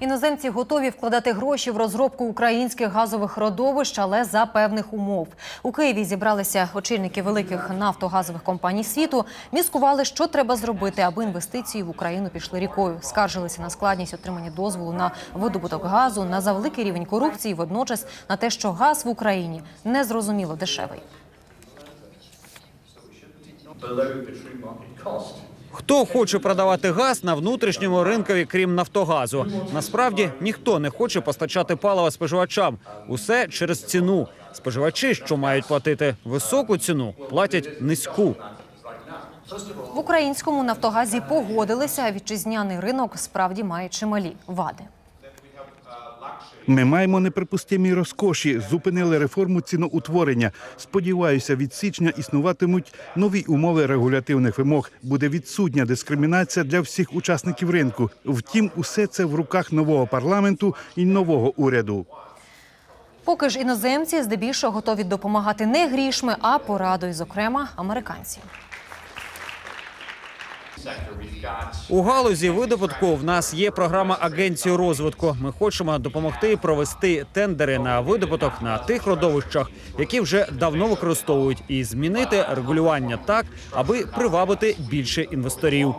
Іноземці готові вкладати гроші в розробку українських газових родовищ, але за певних умов. У Києві зібралися очільники великих нафтогазових компаній світу. Міскували, що треба зробити, аби інвестиції в Україну пішли рікою. Скаржилися на складність отримання дозволу на видобуток газу, на завеликий рівень корупції, водночас на те, що газ в Україні незрозуміло дешевий. below the true market cost. Хто хоче продавати газ на внутрішньому ринкові, крім Нафтогазу? Насправді ніхто не хоче постачати паливо споживачам. Усе через ціну. Споживачі, що мають платити високу ціну, платять низьку. В українському Нафтогазі погодилися, а вітчизняний ринок справді має чималі вади. Ми маємо неприпустимі розкоші, зупинили реформу ціноутворення. Сподіваюся, від січня існуватимуть нові умови регулятивних вимог. Буде відсутня дискримінація для всіх учасників ринку. Втім, усе це в руках нового парламенту і нового уряду. Поки ж іноземці здебільшого готові допомагати не грішми, а порадою, зокрема американці. У галузі видобутку в нас є програма агенції розвитку. Ми хочемо допомогти провести тендери на видобуток на тих родовищах, які вже давно використовують, і змінити регулювання так, аби привабити більше інвесторів.